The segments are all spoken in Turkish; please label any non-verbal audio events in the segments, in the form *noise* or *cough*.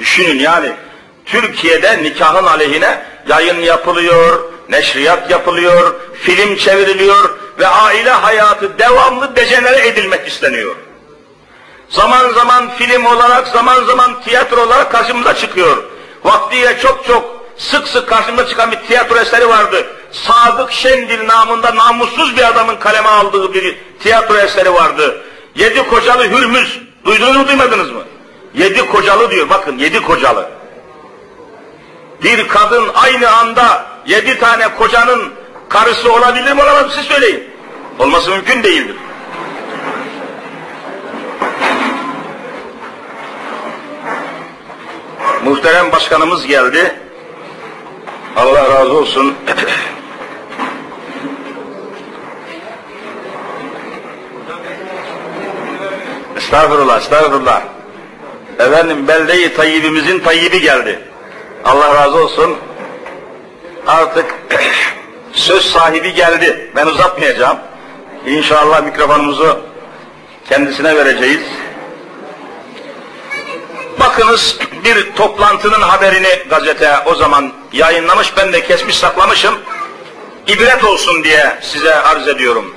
Düşünün yani Türkiye'de nikahın aleyhine yayın yapılıyor, neşriyat yapılıyor, film çevriliyor ve aile hayatı devamlı dejenere edilmek isteniyor. Zaman zaman film olarak, zaman zaman tiyatro olarak karşımıza çıkıyor. Vaktiyle çok çok sık sık karşımıza çıkan bir tiyatro eseri vardı. Sadık Şendil namında namussuz bir adamın kaleme aldığı bir tiyatro eseri vardı. Yedi kocalı Hürmüz. Duydunuz mu duymadınız mı? Yedi kocalı diyor bakın yedi kocalı. Bir kadın aynı anda yedi tane kocanın karısı olabilir mi olamaz mı siz söyleyin. Olması mümkün değildir. Muhterem başkanımız geldi. Allah razı olsun. *coughs* estağfurullah, estağfurullah. Efendim belde-i tayyibimizin tayyibi geldi. Allah razı olsun. Artık *clears throat* söz sahibi geldi. Ben uzatmayacağım. İnşallah mikrofonumuzu kendisine vereceğiz. Bakınız bir toplantının haberini gazete o zaman yayınlamış. Ben de kesmiş saklamışım. İbret olsun diye size arz ediyorum.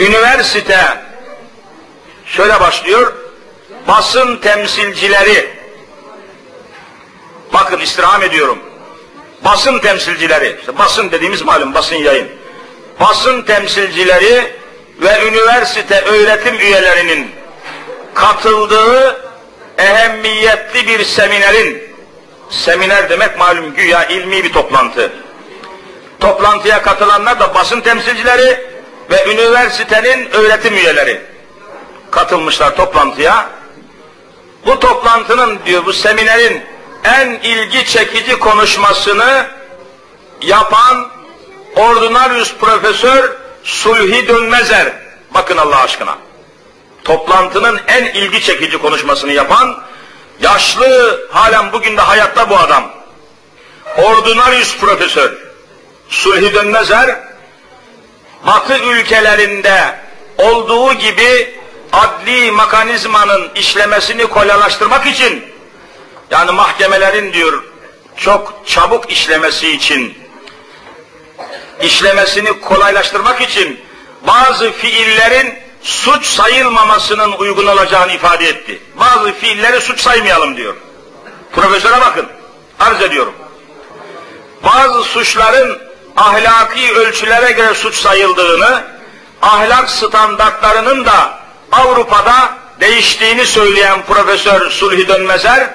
Üniversite şöyle başlıyor. Basın temsilcileri bakın istirham ediyorum. Basın temsilcileri, işte basın dediğimiz malum basın yayın. Basın temsilcileri ve üniversite öğretim üyelerinin katıldığı ehemmiyetli bir seminerin, seminer demek malum güya ilmi bir toplantı. Toplantıya katılanlar da basın temsilcileri ve üniversitenin öğretim üyeleri katılmışlar toplantıya. Bu toplantının diyor bu seminerin en ilgi çekici konuşmasını yapan Ordinarius Profesör Sulhi Dönmezer. Bakın Allah aşkına toplantının en ilgi çekici konuşmasını yapan, yaşlı, halen bugün de hayatta bu adam. Ordinarius profesör, Sulhi Dönmezer, Batı ülkelerinde olduğu gibi adli mekanizmanın işlemesini kolaylaştırmak için, yani mahkemelerin diyor, çok çabuk işlemesi için, işlemesini kolaylaştırmak için bazı fiillerin suç sayılmamasının uygun olacağını ifade etti. Bazı fiilleri suç saymayalım diyor. Profesöre bakın, arz ediyorum. Bazı suçların ahlaki ölçülere göre suç sayıldığını, ahlak standartlarının da Avrupa'da değiştiğini söyleyen Profesör Sulhi Dönmezer,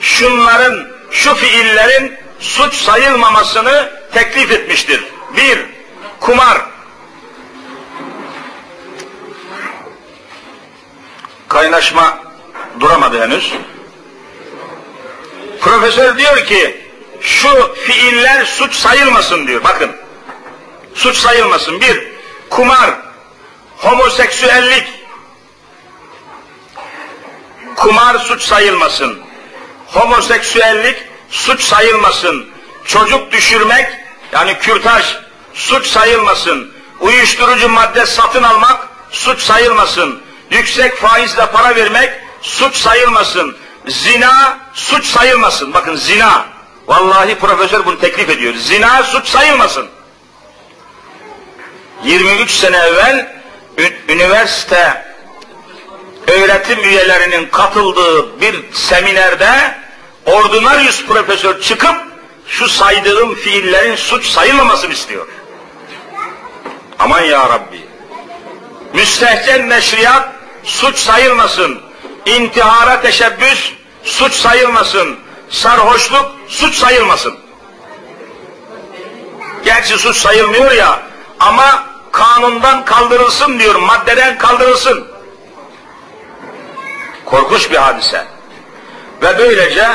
şunların, şu fiillerin suç sayılmamasını teklif etmiştir. Bir, kumar, kaynaşma duramadı henüz. Profesör diyor ki şu fiiller suç sayılmasın diyor. Bakın. Suç sayılmasın. Bir, kumar, homoseksüellik, kumar suç sayılmasın. Homoseksüellik suç sayılmasın. Çocuk düşürmek yani kürtaj suç sayılmasın. Uyuşturucu madde satın almak suç sayılmasın yüksek faizle para vermek suç sayılmasın. Zina suç sayılmasın. Bakın zina. Vallahi profesör bunu teklif ediyor. Zina suç sayılmasın. 23 sene evvel üniversite öğretim üyelerinin katıldığı bir seminerde ordinarius profesör çıkıp şu saydığım fiillerin suç sayılmamasını istiyor. Aman ya Rabbi. Müstehcen neşriyat suç sayılmasın. İntihara teşebbüs suç sayılmasın. Sarhoşluk suç sayılmasın. Gerçi suç sayılmıyor ya ama kanundan kaldırılsın diyor, maddeden kaldırılsın. Korkunç bir hadise. Ve böylece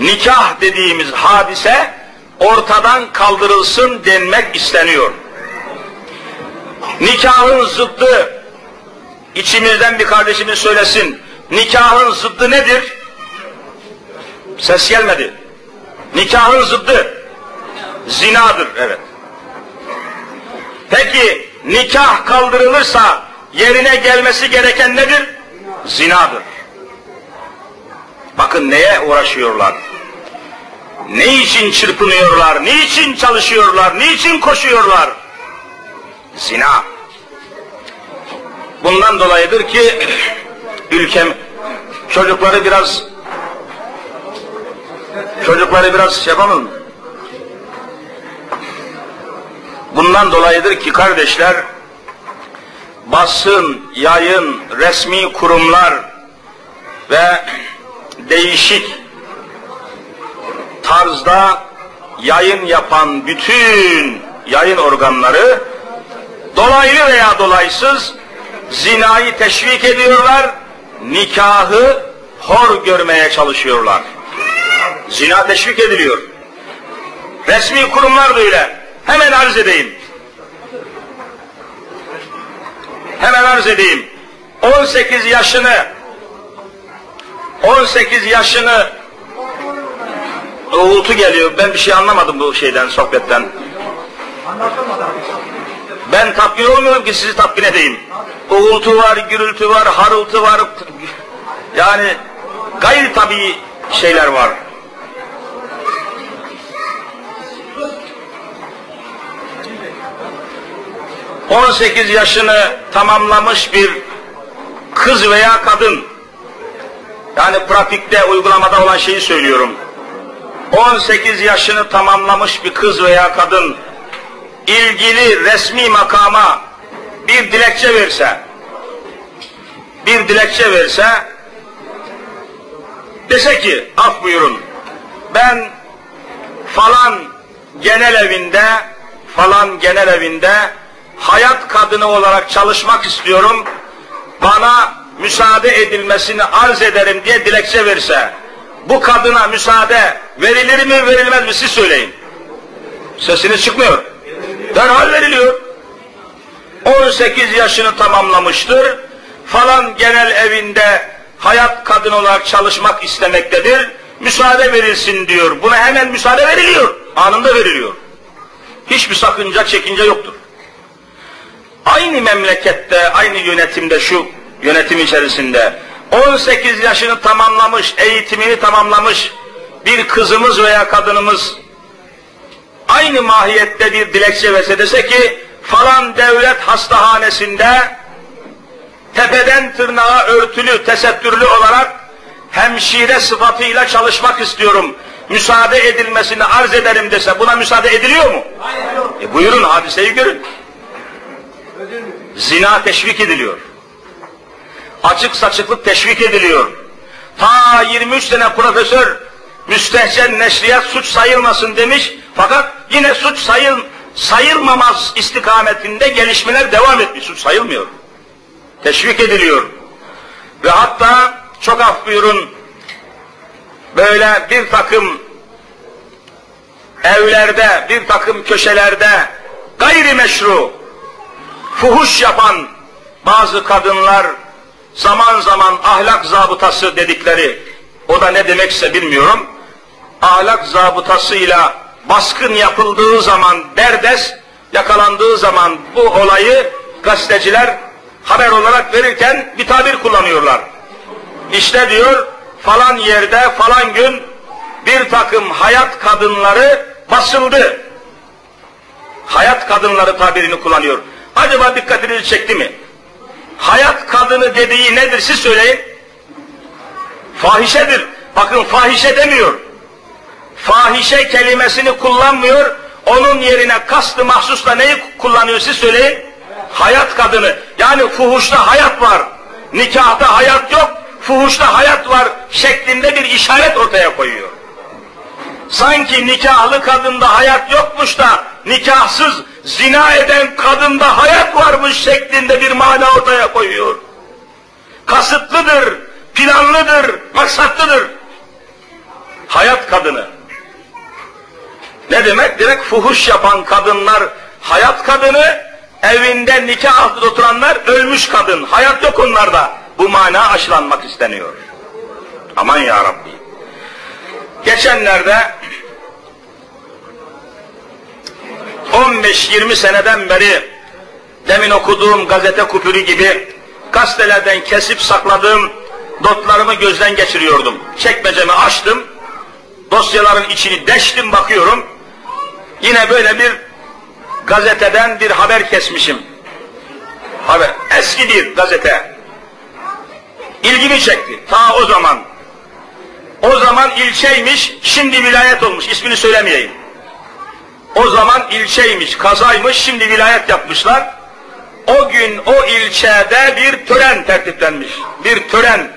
nikah dediğimiz hadise ortadan kaldırılsın denmek isteniyor. Nikahın zıddı, içimizden bir kardeşimiz söylesin, nikahın zıddı nedir? Ses gelmedi. Nikahın zıddı, zinadır, evet. Peki, nikah kaldırılırsa yerine gelmesi gereken nedir? zinadır. Bakın neye uğraşıyorlar? Ne için çırpınıyorlar? Niçin çalışıyorlar? Niçin koşuyorlar? Zina. Bundan dolayıdır ki *clears throat* ülkem çocukları biraz çocukları biraz şey yapalım. Bundan dolayıdır ki kardeşler basın, yayın, resmi kurumlar ve değişik tarzda yayın yapan bütün yayın organları dolaylı veya dolaysız zinayı teşvik ediyorlar, nikahı hor görmeye çalışıyorlar. Zina teşvik ediliyor. Resmi kurumlar da öyle. Hemen arz edeyim. Hemen arz edeyim. 18 yaşını 18 yaşını uğultu geliyor. Ben bir şey anlamadım bu şeyden, sohbetten. Ben tatmin olmuyorum ki sizi tatmin edeyim. Uğultu var, gürültü var, harıltı var. Yani gayri tabii şeyler var. ...18 yaşını tamamlamış bir kız veya kadın... ...yani pratikte, uygulamada olan şeyi söylüyorum... 18 yaşını tamamlamış bir kız veya kadın ilgili resmi makama bir dilekçe verse, bir dilekçe verse, dese ki, af buyurun, ben falan genel evinde, falan genel evinde hayat kadını olarak çalışmak istiyorum, bana müsaade edilmesini arz ederim diye dilekçe verse, bu kadına müsaade verilir mi verilmez mi siz söyleyin. Sesiniz çıkmıyor. Derhal veriliyor. 18 yaşını tamamlamıştır. Falan genel evinde hayat kadın olarak çalışmak istemektedir. Müsaade verilsin diyor. Buna hemen müsaade veriliyor. Anında veriliyor. Hiçbir sakınca, çekince yoktur. Aynı memlekette, aynı yönetimde şu yönetim içerisinde 18 yaşını tamamlamış, eğitimini tamamlamış bir kızımız veya kadınımız aynı mahiyette bir dilekçe verse dese ki falan devlet hastahanesinde tepeden tırnağa örtülü, tesettürlü olarak hemşire sıfatıyla çalışmak istiyorum. Müsaade edilmesini arz ederim dese buna müsaade ediliyor mu? Hayır. E buyurun hadiseyi görün. Zina teşvik ediliyor açık saçıklık teşvik ediliyor. Ta 23 sene profesör müstehcen neşriyat suç sayılmasın demiş fakat yine suç sayıl, sayılmamaz istikametinde gelişmeler devam etmiş. Suç sayılmıyor. Teşvik ediliyor. Ve hatta çok af buyurun böyle bir takım evlerde, bir takım köşelerde gayrimeşru fuhuş yapan bazı kadınlar zaman zaman ahlak zabıtası dedikleri, o da ne demekse bilmiyorum, ahlak zabıtasıyla baskın yapıldığı zaman derdest, yakalandığı zaman bu olayı gazeteciler haber olarak verirken bir tabir kullanıyorlar. İşte diyor falan yerde falan gün bir takım hayat kadınları basıldı. Hayat kadınları tabirini kullanıyor. Acaba dikkatinizi çekti mi? hayat kadını dediği nedir siz söyleyin. Fahişedir. Bakın fahişe demiyor. Fahişe kelimesini kullanmıyor. Onun yerine kastı mahsusla neyi kullanıyor siz söyleyin. Hayat kadını. Yani fuhuşta hayat var. Nikahta hayat yok. Fuhuşta hayat var şeklinde bir işaret ortaya koyuyor. Sanki nikahlı kadında hayat yokmuş da nikahsız zina eden kadında hayat varmış şeklinde bir mana ortaya koyuyor. Kasıtlıdır, planlıdır, maksatlıdır. Hayat kadını. Ne demek? Direkt fuhuş yapan kadınlar hayat kadını, evinde nikah altında oturanlar ölmüş kadın. Hayat yok onlarda. Bu mana aşılanmak isteniyor. Aman ya Rabbi. Geçenlerde 15-20 seneden beri demin okuduğum gazete kupürü gibi gazetelerden kesip sakladığım notlarımı gözden geçiriyordum. Çekmecemi açtım, dosyaların içini deştim bakıyorum. Yine böyle bir gazeteden bir haber kesmişim. Haber, eski bir gazete. İlgimi çekti. Ta o zaman. O zaman ilçeymiş, şimdi vilayet olmuş. İsmini söylemeyeyim. O zaman ilçeymiş, kazaymış, şimdi vilayet yapmışlar. O gün o ilçede bir tören tertiplenmiş. Bir tören.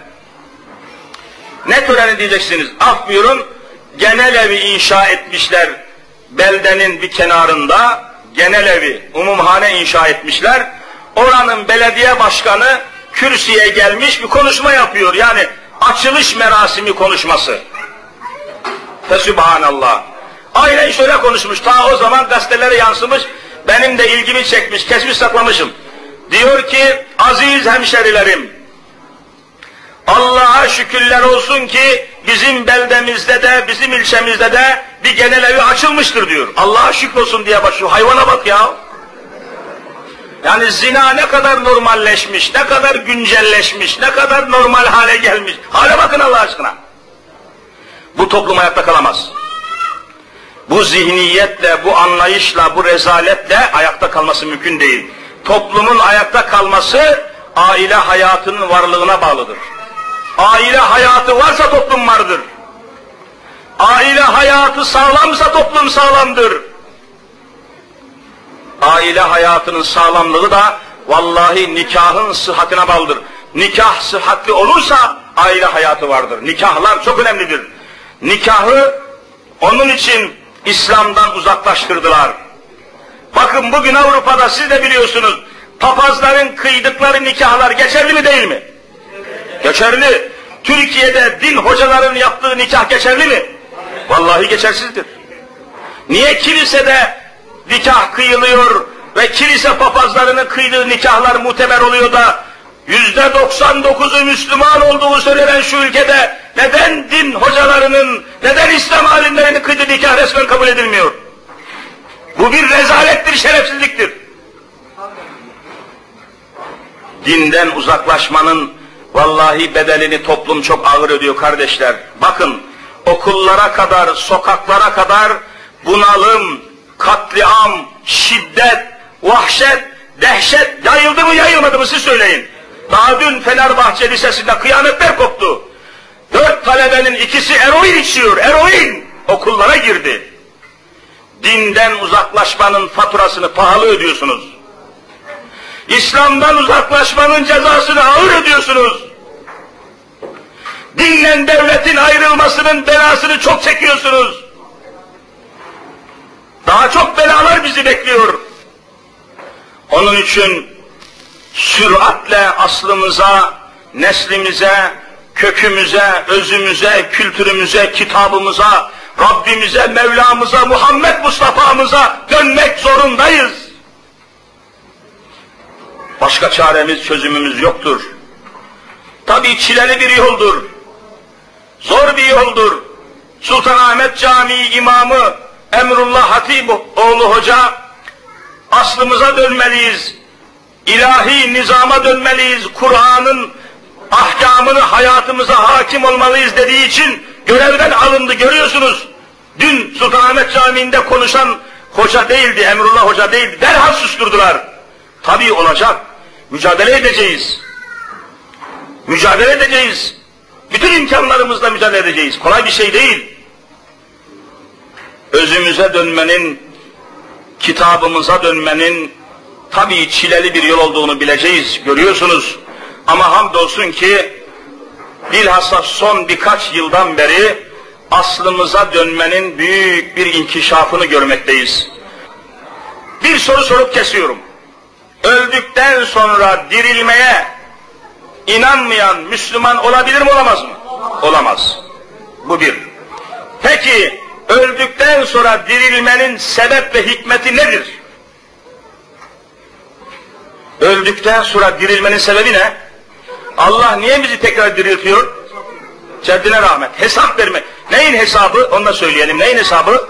Ne töreni diyeceksiniz? Af buyurun, genel evi inşa etmişler beldenin bir kenarında. Genel evi, umumhane inşa etmişler. Oranın belediye başkanı kürsüye gelmiş bir konuşma yapıyor. Yani açılış merasimi konuşması. Fesübhanallah. Aynen şöyle konuşmuş. Ta o zaman gazetelere yansımış. Benim de ilgimi çekmiş. Kesmiş saklamışım. Diyor ki aziz hemşerilerim Allah'a şükürler olsun ki bizim beldemizde de bizim ilçemizde de bir genel evi açılmıştır diyor. Allah'a şükrolsun diye şu hayvana bak ya. Yani zina ne kadar normalleşmiş, ne kadar güncelleşmiş, ne kadar normal hale gelmiş. Hale bakın Allah aşkına. Bu toplum hayatta kalamaz. Bu zihniyetle, bu anlayışla, bu rezaletle ayakta kalması mümkün değil. Toplumun ayakta kalması aile hayatının varlığına bağlıdır. Aile hayatı varsa toplum vardır. Aile hayatı sağlamsa toplum sağlamdır. Aile hayatının sağlamlığı da vallahi nikahın sıhhatine bağlıdır. Nikah sıhhatli olursa aile hayatı vardır. Nikahlar çok önemlidir. Nikahı onun için İslam'dan uzaklaştırdılar. Bakın bugün Avrupa'da siz de biliyorsunuz papazların kıydıkları nikahlar geçerli mi değil mi? Geçerli. Türkiye'de din hocaların yaptığı nikah geçerli mi? Vallahi geçersizdir. Niye kilisede nikah kıyılıyor ve kilise papazlarının kıydığı nikahlar muteber oluyor da yüzde 99'u Müslüman olduğu söylenen şu ülkede neden din hocalarının, neden İslam alimlerinin kıydığı nikah resmen kabul edilmiyor? Bu bir rezalettir, şerefsizliktir. Dinden uzaklaşmanın vallahi bedelini toplum çok ağır ödüyor kardeşler. Bakın okullara kadar, sokaklara kadar bunalım, katliam, şiddet, vahşet, dehşet yayıldı mı yayılmadı mı siz söyleyin. Daha dün Fenerbahçe Lisesi'nde kıyametler koptu. Dört talebenin ikisi eroin içiyor, eroin okullara girdi. Dinden uzaklaşmanın faturasını pahalı ödüyorsunuz. İslam'dan uzaklaşmanın cezasını ağır ödüyorsunuz. Dinle devletin ayrılmasının belasını çok çekiyorsunuz. Daha çok belalar bizi bekliyor. Onun için süratle aslımıza, neslimize, kökümüze, özümüze, kültürümüze, kitabımıza, Rabbimize, Mevlamıza, Muhammed Mustafa'mıza dönmek zorundayız. Başka çaremiz, çözümümüz yoktur. Tabii çileli bir yoldur. Zor bir yoldur. Sultanahmet Camii imamı Emrullah Hatip oğlu hoca aslımıza dönmeliyiz. İlahi nizama dönmeliyiz. Kur'an'ın ahkamını hayatımıza hakim olmalıyız dediği için görevden alındı görüyorsunuz. Dün Sultanahmet Camii'nde konuşan hoca değildi, Emrullah hoca değildi. Derhal susturdular. Tabii olacak. Mücadele edeceğiz. Mücadele edeceğiz. Bütün imkanlarımızla mücadele edeceğiz. Kolay bir şey değil. Özümüze dönmenin, kitabımıza dönmenin tabii çileli bir yol olduğunu bileceğiz, görüyorsunuz. Ama hamdolsun ki bilhassa son birkaç yıldan beri aslımıza dönmenin büyük bir inkişafını görmekteyiz. Bir soru sorup kesiyorum. Öldükten sonra dirilmeye inanmayan Müslüman olabilir mi olamaz mı? Olamaz. Bu bir. Peki öldükten sonra dirilmenin sebep ve hikmeti nedir? Öldükten sonra dirilmenin sebebi ne? Allah niye bizi tekrar diriltiyor? Ceddine rahmet. Hesap verme. Neyin hesabı? Onu da söyleyelim. Neyin hesabı?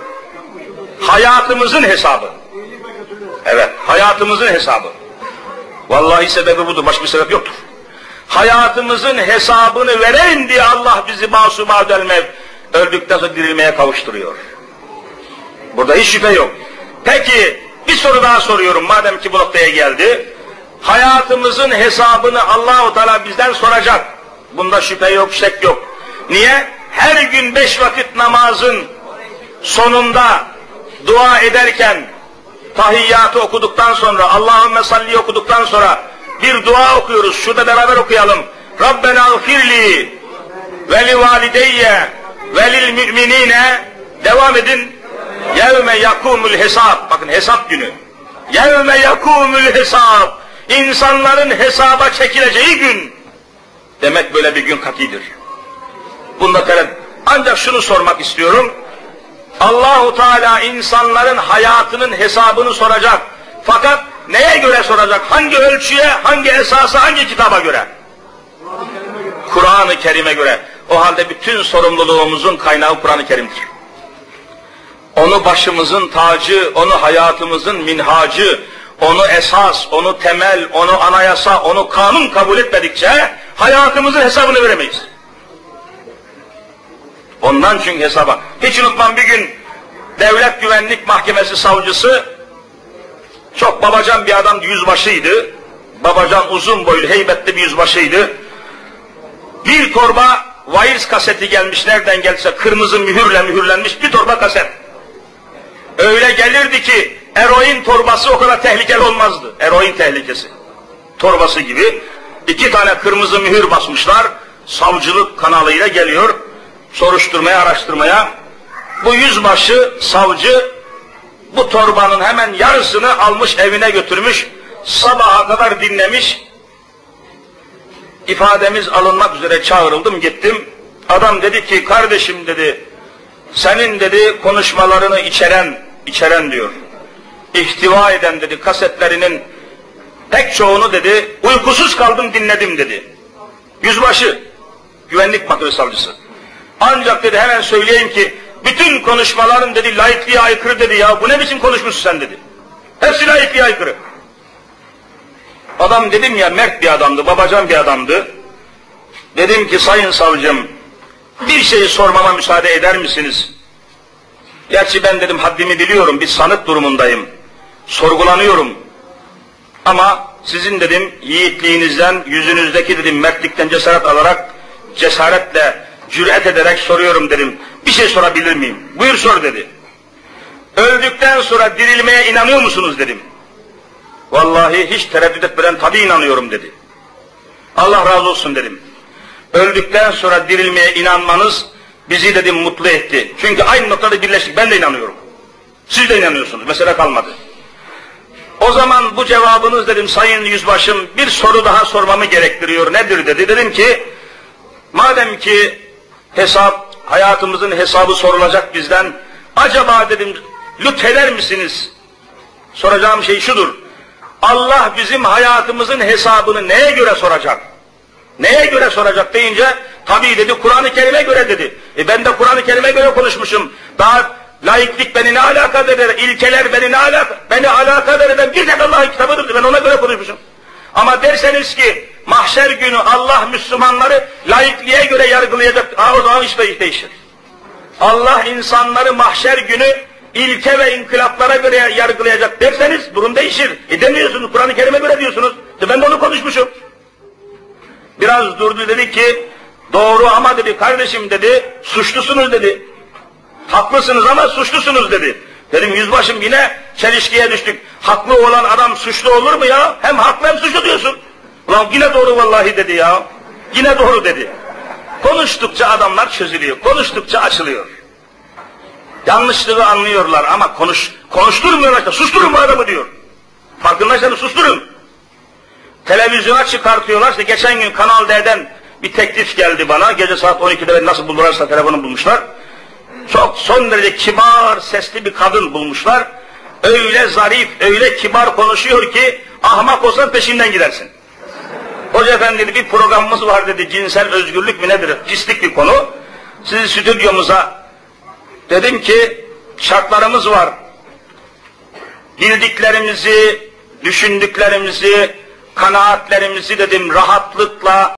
Hayatımızın hesabı. Evet, hayatımızın hesabı. Vallahi sebebi budur. Başka bir sebep yoktur. hayatımızın hesabını vereyim diye Allah bizi masuma dönmev öldükten sonra dirilmeye kavuşturuyor. Burada hiç şüphe yok. Peki bir soru daha soruyorum madem ki bu noktaya geldi. Hayatımızın hesabını Allahu Teala bizden soracak. Bunda şüphe yok, şek yok. Niye? Her gün beş vakit namazın sonunda dua ederken tahiyyatı okuduktan sonra Allahümme salli okuduktan sonra bir dua okuyoruz. Şurada beraber okuyalım. Rabbena gfirli ve li valideyye ve lil müminine devam edin. Yevme yakumul hesap. Bakın hesap günü. Yevme yakumul hesap. İnsanların hesaba çekileceği gün. Demek böyle bir gün katidir. Bunda tereddüt. Ancak şunu sormak istiyorum. Allahu Teala insanların hayatının hesabını soracak. Fakat neye göre soracak? Hangi ölçüye, hangi esasa, hangi kitaba göre? Kur'an-ı Kerim'e göre. O halde bütün sorumluluğumuzun kaynağı Kur'an-ı Kerim'dir. Onu başımızın tacı, onu hayatımızın minhacı, onu esas, onu temel, onu anayasa, onu kanun kabul etmedikçe hayatımızın hesabını veremeyiz. Ondan çünkü hesaba. Hiç unutmam bir gün devlet güvenlik mahkemesi savcısı çok babacan bir adam yüzbaşıydı. Babacan uzun boylu heybetli bir yüzbaşıydı. Bir torba vaiz kaseti gelmiş nereden gelse kırmızı mühürle mühürlenmiş bir torba kaset. Öyle gelirdi ki eroin torbası o kadar tehlikeli olmazdı. Eroin tehlikesi. Torbası gibi. iki tane kırmızı mühür basmışlar. Savcılık kanalıyla geliyor. Soruşturmaya, araştırmaya. Bu yüzbaşı, savcı bu torbanın hemen yarısını almış evine götürmüş. Sabaha kadar dinlemiş. İfademiz alınmak üzere çağrıldım gittim. Adam dedi ki kardeşim dedi senin dedi konuşmalarını içeren, içeren diyor. İhtiva eden dedi kasetlerinin pek çoğunu dedi uykusuz kaldım dinledim dedi. Yüzbaşı, güvenlik makine savcısı. Ancak dedi hemen söyleyeyim ki bütün konuşmaların dedi laikliğe aykırı dedi ya bu ne biçim konuşmuşsun sen dedi. Hepsi laikliğe aykırı. Adam dedim ya mert bir adamdı, babacan bir adamdı. Dedim ki sayın savcım bir şeyi sormama müsaade eder misiniz? Gerçi ben dedim haddimi biliyorum, bir sanık durumundayım. Sorgulanıyorum. Ama sizin dedim yiğitliğinizden, yüzünüzdeki dedim mertlikten cesaret alarak, cesaretle, cüret ederek soruyorum dedim. Bir şey sorabilir miyim? Buyur sor dedi. Öldükten sonra dirilmeye inanıyor musunuz dedim. Vallahi hiç tereddüt etmeden tabi inanıyorum dedi. Allah razı olsun dedim. Öldükten sonra dirilmeye inanmanız bizi dedim mutlu etti. Çünkü aynı noktada birleştik. Ben de inanıyorum. Siz de inanıyorsunuz. Mesele kalmadı. O zaman bu cevabınız dedim sayın yüzbaşım bir soru daha sormamı gerektiriyor. Nedir dedi. Dedim ki madem ki hesap hayatımızın hesabı sorulacak bizden acaba dedim lütfeder misiniz? Soracağım şey şudur. Allah bizim hayatımızın hesabını neye göre soracak? Neye göre soracak deyince tabii dedi Kur'an-ı Kerim'e göre dedi. E ben de Kur'an-ı Kerim'e göre konuşmuşum. Daha laiklik beni ne alakadar eder, ilkeler beni ne alakadar, beni alakadar eden bir tek Allah'ın kitabıdır. Ben ona göre konuşmuşum. Ama derseniz ki mahşer günü Allah Müslümanları laikliğe göre yargılayacak. Ha o zaman iş değişir. Allah insanları mahşer günü ilke ve inkılaplara göre yargılayacak derseniz durum değişir. E demiyorsunuz, Kur'an-ı Kerim'e göre diyorsunuz. E ben de onu konuşmuşum. Biraz durdu dedi ki, doğru ama dedi kardeşim dedi, suçlusunuz dedi. Haklısınız ama suçlusunuz dedi. Dedim yüzbaşım yine çelişkiye düştük. Haklı olan adam suçlu olur mu ya? Hem haklı hem suçlu diyorsun. Ulan yine doğru vallahi dedi ya. Yine doğru dedi. Konuştukça adamlar çözülüyor. Konuştukça açılıyor. Yanlışlığı anlıyorlar ama konuş, konuşturmuyorlar. Susturun bu adamı diyor. Farkındaysanız susturun. Televizyona çıkartıyorlar. İşte geçen gün Kanal D'den bir teklif geldi bana. Gece saat 12'de beni nasıl buldularsa telefonu bulmuşlar. Çok son derece kibar sesli bir kadın bulmuşlar. Öyle zarif, öyle kibar konuşuyor ki ahmak olsan peşinden gidersin. Hoca efendi dedi bir programımız var dedi cinsel özgürlük mü nedir? Pislik bir konu. Sizi stüdyomuza dedim ki şartlarımız var. Bildiklerimizi, düşündüklerimizi, kanaatlerimizi dedim rahatlıkla